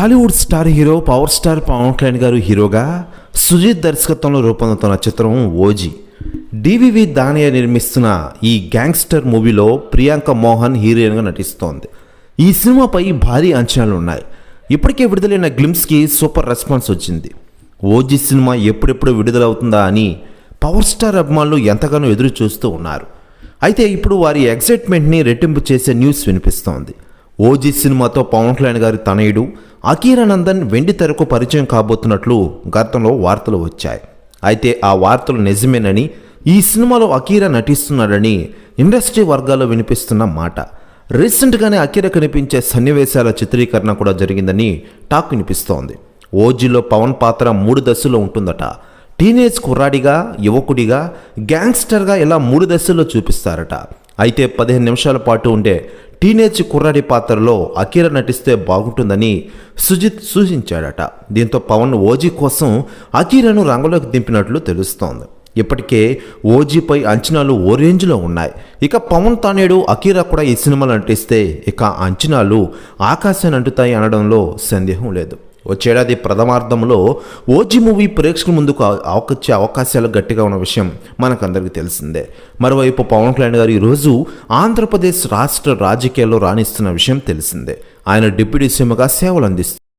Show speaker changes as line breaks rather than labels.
Tollywood star hero power star Pawan Kalyan garu హీరోగా సుజిత్ దర్శకత్వంలో రూపొందుతున్న చిత్రం ఓజీ. డివివి దానయ్య నిర్మిస్తున్న ఈ గ్యాంగ్స్టర్ మూవీలో ప్రియాంక మోహన్ హీరోయిన్గా నటిస్తోంది. ఈ సినిమాపై భారీ అంచనాలు ఉన్నాయి. ఇప్పటికే విడుదలైన గ్లిమ్స్కి సూపర్ రెస్పాన్స్ వచ్చింది. ఓజీ సినిమా ఎప్పుడెప్పుడు విడుదలవుతుందా అని పవర్ స్టార్ అభిమానులు ఎంతగానో ఎదురు చూస్తూ ఉన్నారు. అయితే ఇప్పుడు వారి ఎగ్జైట్మెంట్ని రెట్టింపు చేసే న్యూస్ వినిపిస్తోంది. ఓజీ సినిమాతో పవన్ కళ్యాణ్ గారి తనయుడు అకీరానందన్ వెండి తెరకు పరిచయం కాబోతున్నట్లు గతంలో వార్తలు వచ్చాయి. అయితే ఆ వార్తలు నిజమేనని ఈ సినిమాలో అకీరా నటిస్తున్నాడని ఇండస్ట్రీ వర్గాల్లో వినిపిస్తున్న మాట. రీసెంట్గానే అఖీర కనిపించే సన్నివేశాల చిత్రీకరణ కూడా జరిగిందని టాక్ వినిపిస్తోంది. ఓజీలో పవన్ పాత్ర మూడు దశల్లో ఉంటుందట. టీనేజ్ కుర్రాడిగా యువకుడిగా గ్యాంగ్స్టర్గా ఇలా మూడు దశల్లో చూపిస్తారట. అయితే పదిహేను నిమిషాల పాటు ఉండే టీనేజ్ కుర్రాడి పాత్రలో అకీర నటిస్తే బాగుంటుందని సుజిత్ సూచించాడట. దీంతో పవన్ ఓజీ కోసం అఖీరాను రంగంలోకి దింపినట్లు తెలుస్తోంది. ఇప్పటికే ఓజీపై అంచనాలు ఓ రేంజ్లో ఉన్నాయి. ఇక పవన్ తానేడు అకీరా కూడా ఈ సినిమాలు నటిస్తే ఇక అంచనాలు ఆకాశాన్ని అంటుతాయి అనడంలో సందేహం లేదు. వచ్చేడాది ప్రథమార్థంలో ఓజీ మూవీ ప్రేక్షకుల ముందుకు వచ్చే అవకాశాలు గట్టిగా ఉన్న విషయం మనకందరికీ తెలిసిందే. మరోవైపు పవన్ కళ్యాణ్ గారు ఈరోజు ఆంధ్రప్రదేశ్ రాష్ట్ర రాజకీయాల్లో రాణిస్తున్న విషయం తెలిసిందే. ఆయన డిప్యూటీ సీఎంగా సేవలు అందిస్తుంది